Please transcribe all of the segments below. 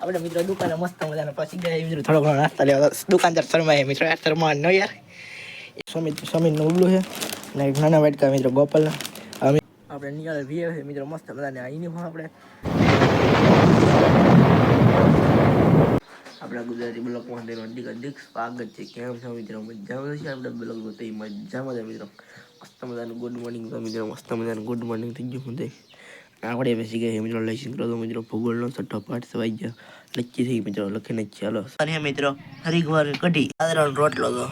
આપણે મિત્રો દુકાને મસ્ત મજાનો પછી ગયા. મિત્રો થોડો ઘણો નાસ્તા લેવા દુકાનદાર શર્મા મિત્રો યાર શર્મા નો યાર. સમીર, સમીરનું ઉલ્લું છે અને નાના વાટકા મિત્રો ગોપાલ અમે આપણે નિયાળ વીએ છે મિત્રો મસ્ત મજાને. આ યુનિફોર્મ આપણે આપણા ગુજરાતી બ્લોક માટે અધિક અધિક સ્વાગત છે. કેમ છો મિત્રો? મજામાં છે? આપણે બ્લોક તો એ મજામાં છે મિત્રો. મસ્ત મજાનું ગુડ મોર્નિંગ મિત્રો. મસ્ત મજાનું ગુડ મોર્નિંગ થઈ ગયું મને. આપણે બેસી ગયા મિત્રો લઈશું કરો તો મિત્રો, ભૂગોળનો છઠ્ઠો પાઠ સવાઈ ગયો. લખી થઈ મિત્રો લખીને ચાલો અને મિત્રો હરિગવાર કઢી સાધારણ રોટલો તો.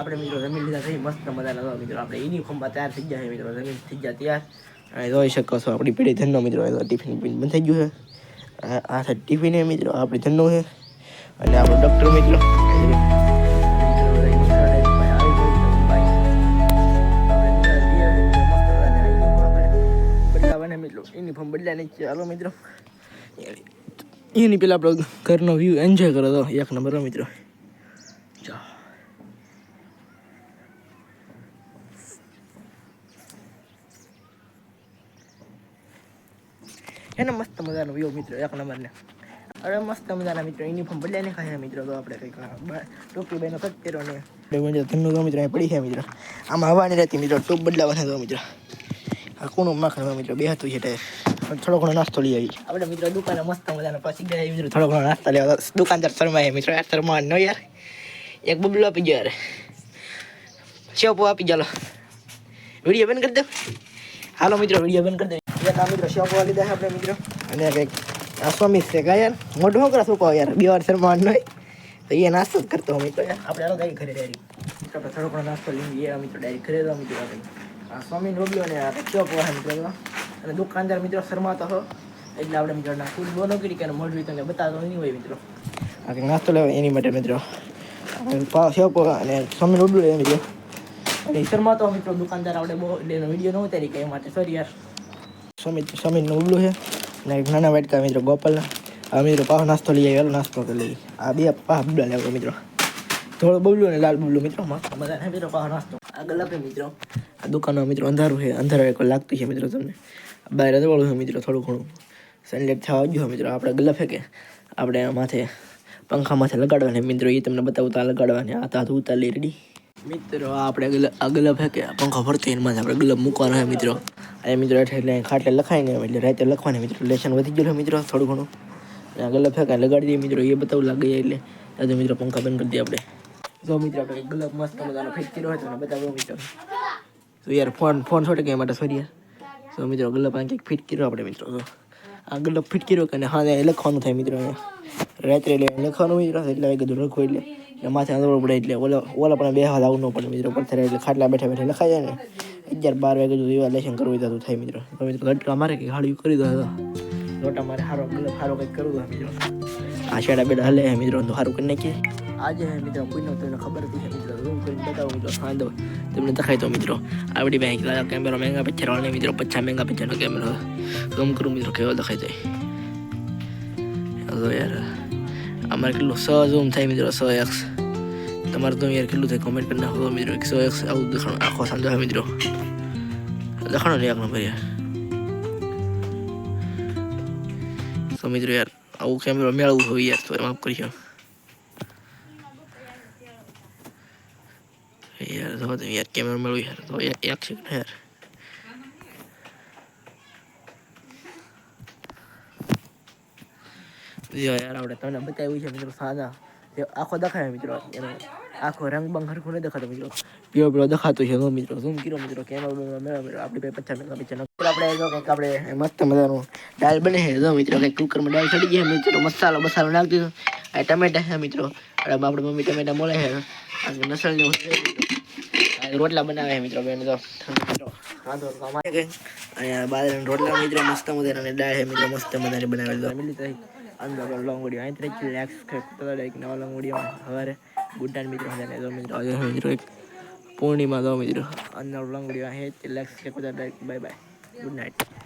આપણે મિત્રો જમીન લીધા થઈ મસ્ત મજાના તો, મિત્રો, આપણે યુનિફોર્મમાં તૈયાર થઈ ગયા મિત્રો જમીન થઈ ગયા તૈયાર. જોઈ શકો છો, આપણી પેઢી ધનનો, મિત્રો ટિફિન બિન બંધ થઈ ગયું છે. આ- ટિફિન મિત્રો, આપણી ધનનો છે અને આપણો ડૉક્ટર મિત્રો. યુનિફોર્મ નહીં ચાલો મિત્રો. એની પેલા આપણો ઘરનો વ્યૂ એન્જોય કરો તો, એક નંબર હો મિત્રો. એને મસ્ત મજાનો વ્યૂ મિત્રો, એક નંબરને. અરે મસ્ત મજાના મિત્રો યુનિફોર્મ બદલ્યા નહીં ખાયા મિત્રો, તો આપણે કંઈક આ બા- ટોપી બાઈનો કટ કર્યો ને. મિત્રો ધનનું તો મિત્રો પડી છે મિત્રો. આમાં હવાની રહેતી મિત્રો, ટોપ બદલાવાના તો મિત્રો. આ કોનું માખણ મિત્રો? બે હતું છે થોડો ઘણો નાસ્તો લઈ આવી. આપણે મિત્રો દુકાને મસ્ત મજાનો પછી ગયા મિત્રો થોડો ઘણો નાસ્તો લેવા. દુકાનદાર શર્મા મિત્રો. યાર શર્મા નો યાર. એક બબલો આપી ગયો યાર. શોપો આપી ચાલો વીડિયો બંધ કરી દો. હાલો મિત્રો વીડિયો બંધ કરી દો. એક આ મિત્રો શોપો લીધા છે આપણે મિત્રો. અને કંઈક આ સ્વામી છે કા યાર? મોઢું શું કહો યાર? બે વાર શરમા ન હોય. તો એ નાસ્તો જ કરતો મિત્રો. યાર આપણે હાલો ગાઈ ઘરે ડાયરી. આપણે થોડો નાસ્તો લઈને ગયા મિત્રો ડાયરી ઘરે તો મિત્રો આપણે. સ્વામી રોગ્યો ને આ શોપ વાળા મિત્રો અને દુકાનદાર મિત્રો શરમાતો હતો. એટલે આપણે મિત્રો ના ફૂડ બોનો કરી કે મોઢું તમને બતાવતો નહીં હોય મિત્રો. આ કંઈક નાસ્તો લેવા એની માટે મિત્રો. સેવ શોપ અને સ્વામી એ મિત્રો અને શરમાતો મિત્રો દુકાનદાર આપણે બહુ, એટલે એનો વીડિયો ન ઉતારી કે એ માટે. સોરી યાર. સ્વામી સમીરનું ઉબલું છે. અને એક નાના વાટકા મિત્રો ગોપાલના. આ મિત્રો પાવ નાસ્તો લઈ આવ્યો નાસ્તો કરી લઈ આ બે પાહ બબલા લેવા મિત્રો. થોડો બબલું અને લાલ બબલું મિત્રો. મસ્ત મજા મિત્રો પાવ નાસ્તો. આગળ આપે મિત્રો. આ દુકાનમાં મિત્રો અંધારું છે, અંધારું એક લાગતું છે મિત્રો તમને. બહાર અદવાળું છે મિત્રો થોડું ઘણું. સનલાઇટ થવા ગયું મિત્રો, આપણે ગલ્લા ફેંકે. આપણે માથે, પંખા માથે લગાડવાને મિત્રો એ તમને બતાવું તો આ લગાડવાને આ તાતું ઉતારી રેડી મિત્રો આપણે આ ગલબ હે કે પંખો એના એમાં આપણે ગલબ મૂકવાનો છે મિત્રો. આ મિત્રો એટલે ખાટલે લખાય ને એટલે રાતે લખવાની મિત્રો લેશન વધી ગયું છે મિત્રો, થોડું ઘણું. આ ગલબ ફેંકા લગાડી દઈએ મિત્રો એ બતાવું લાગે એટલે. તો મિત્રો પંખા બંધ કરી દઈએ આપણે. જો મિત્રો આપણે ગલબ મસ્ત મજાનો ફેંકી રહ્યો હોય તો બતાવો મિત્રો. તો યાર ફોન ફોન છોટે કે માટે સોરી યાર તો મિત્રો ગલ્લો પાંચ કંઈક ફિટ કર્યો આપણે મિત્રો તો આ ગલ્લો ફિટ કર્યો કે હા એ લખવાનું થાય મિત્રો રાત્રે એટલે લખવાનું મિત્રો એટલે કીધું લખવું એટલે એટલે માથે આંદોલન પડે એટલે ઓલા ઓલા પણ બે હાથ આવું ન પડે મિત્રો પથ્થર એટલે ખાટલા બેઠા બેઠા લખાય જાય ને અગિયાર બાર વાગે જો રિવાલેશન લેશન કરવું હોય થાય મિત્રો મિત્રો ઘટકા મારે કે હાડી કરી દો લોટા મારે હારો, મતલબ હારો કંઈક કરવું હોય મિત્રો આ શેડા બેડા હલે હે મિત્રો, તો સારું કરી નાખીએ. આજે હે મિત્રો, કોઈનો તો ખબર હતી મિત્રો. રૂમ કરીને બતાવું મિત્રો, સાંધો. તમને દેખાય તો મિત્રો, આવડી બેંક કેમેરો મહેંગા પિક્ચર વાળને મિત્રો પચાસ મહેંગા પિક્ચરનો કેમેરો. રૂમ કરું મિત્રો, કેવો દેખાય જાય હલો યાર, અમારે કેટલું સો ઝૂમ થાય મિત્રો, સો એક્સ તમારે તો યાર કેટલું થાય કોમેન્ટ કરી નાખો મિત્રો એકસો એક્સ આવું દેખાણું આખો સાંધો હે મિત્રો. દેખાણો ને એક નંબર યાર. તો મિત્રો યાર, આવું કેમેરો મેળવવું હોય યાર, તો માફ કરજો. યાર તો તમે યાર કેમેરો મેળવું યાર, તો એક સેકન્ડ યાર. જો યાર, આપણે તમને બતાવ્યું છે, મિત્રો, સાદા. આખો દેખાય મિત્રો. એનો આખો રંગ બંગ હરખું નહીં દેખાતો, મિત્રો. પીળો પીળો દેખાતો છે મિત્રો ઝૂમ કર્યો મિત્રો કેમેરો મેળવો મિત્રો આપણી પાસે પચાસ મેગા પિક્ચર આપણે જો કંઈક આપણે મસ્ત મજાનું દાળ બને છે જો મિત્રો કંઈક કુકરમાં દાળ ચડી ગયા મિત્રો મસાલો મસાલો નાખી દીધો આ ટમેટા છે મિત્રો આપણે મમ્મી ટમેટા મળે છે આ નસલની વસ્તુ છે મિત્રો. આ રોટલા બનાવે છે મિત્રો બેન તો મિત્રો રોટલા મિત્રો મસ્ત મજાના અને દાળ મિત્રો મસ્ત મજાની બનાવેલી મિલી અંદર લોંગ વીડિયો અહીં ત્રીસ લેક્સ એક નવા મિત્રો મિત્રો મિત્રો પૂર્ણિમા દો મિત્રો અંદર લોંગ વીડિયો અહીં લેક્સ બાય બાય ગુડ નાઇટ